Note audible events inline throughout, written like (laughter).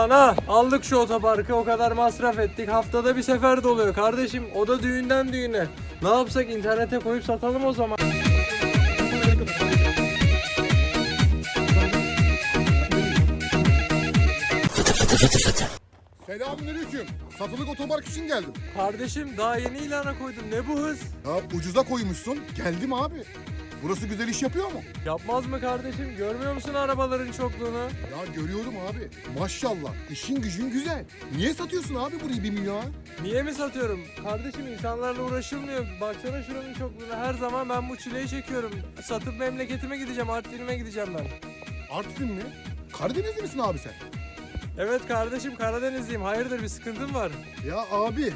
lan ha. Aldık şu otoparkı o kadar masraf ettik. Haftada bir sefer doluyor kardeşim. O da düğünden düğüne. Ne yapsak internete koyup satalım o zaman. Selamünaleyküm. Satılık otopark için geldim. Kardeşim daha yeni ilana koydum. Ne bu hız? Ya ucuza koymuşsun. Geldim abi. Burası güzel iş yapıyor mu? Yapmaz mı kardeşim? Görmüyor musun arabaların çokluğunu? Ya görüyorum abi. Maşallah. İşin gücün güzel. Niye satıyorsun abi burayı bir milyona? Niye mi satıyorum? Kardeşim insanlarla uğraşılmıyor. Baksana şuranın çokluğuna. Her zaman ben bu çileyi çekiyorum. Satıp memleketime gideceğim. Artvin'ime gideceğim ben. Artvin mi? Karadenizli misin abi sen? Evet kardeşim Karadenizliyim. Hayırdır bir sıkıntın var? Ya abi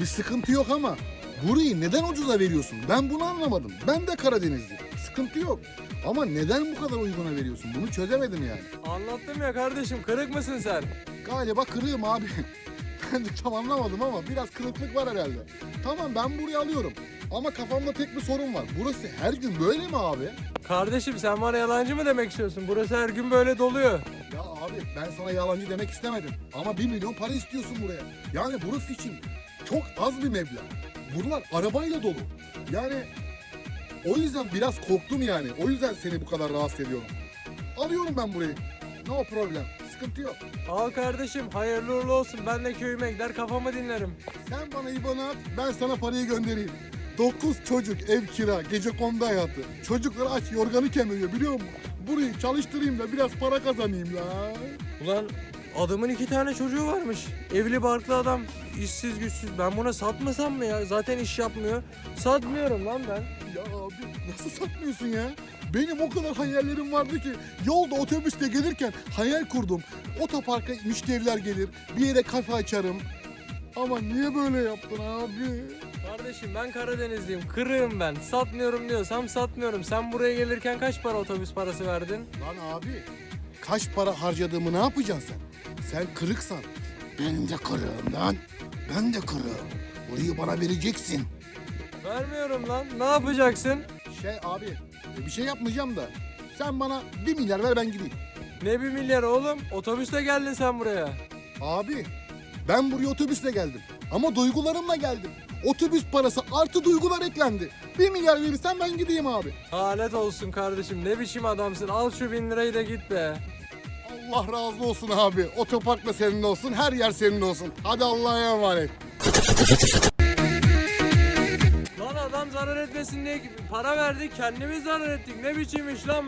bir sıkıntı yok ama burayı neden ucuza veriyorsun? Ben bunu anlamadım. Ben de Karadenizliyim. Sıkıntı yok. Ama neden bu kadar uyguna veriyorsun? Bunu çözemedim yani. Anlattım ya kardeşim. Kırık mısın sen? Galiba kırığım abi. (laughs) ben de tam anlamadım ama biraz kırıklık var herhalde. Tamam ben burayı alıyorum. Ama kafamda tek bir sorun var. Burası her gün böyle mi abi? Kardeşim sen bana yalancı mı demek istiyorsun? Burası her gün böyle doluyor. Ya abi ben sana yalancı demek istemedim. Ama bir milyon para istiyorsun buraya. Yani burası için çok az bir meblağ. Buralar arabayla dolu. Yani o yüzden biraz korktum yani. O yüzden seni bu kadar rahatsız ediyorum. Alıyorum ben burayı. No problem. Sıkıntı yok. Al kardeşim hayırlı uğurlu olsun. Ben de köyüme gider kafamı dinlerim. Sen bana IBAN'ı at, ben sana parayı göndereyim. 9 çocuk, ev kira, gece kondu hayatı. Çocuklar aç, yorganı kemiriyor biliyor musun? Burayı çalıştırayım da biraz para kazanayım la. Ulan adamın iki tane çocuğu varmış. Evli barklı adam. işsiz güçsüz. Ben buna satmasam mı ya? Zaten iş yapmıyor. Satmıyorum lan ben. Ya abi nasıl satmıyorsun ya? Benim o kadar hayallerim vardı ki yolda otobüste gelirken hayal kurdum. Otoparka müşteriler gelir, bir yere kafe açarım. Ama niye böyle yaptın abi? Kardeşim ben Karadenizliyim. Kırığım ben. Satmıyorum diyorsam satmıyorum. Sen buraya gelirken kaç para otobüs parası verdin? Lan abi kaç para harcadığımı ne yapacaksın sen? Sen kırıksan. Ben de kırığım lan. Ben de kırığım. Burayı bana vereceksin. Vermiyorum lan. Ne yapacaksın? Şey abi bir şey yapmayacağım da. Sen bana bir milyar ver ben gideyim. Ne bir milyar oğlum? Otobüste geldin sen buraya. Abi ben buraya otobüsle geldim. Ama duygularımla geldim. Otobüs parası artı duygular eklendi. Bir milyar verirsen ben gideyim abi. Alet olsun kardeşim. Ne biçim adamsın? Al şu bin lirayı da git be. Allah razı olsun abi. Otopark da senin olsun, her yer senin olsun. Hadi Allah'a emanet. Lan adam zarar etmesin diye para verdik kendimiz zarar ettik. Ne biçim iş lan?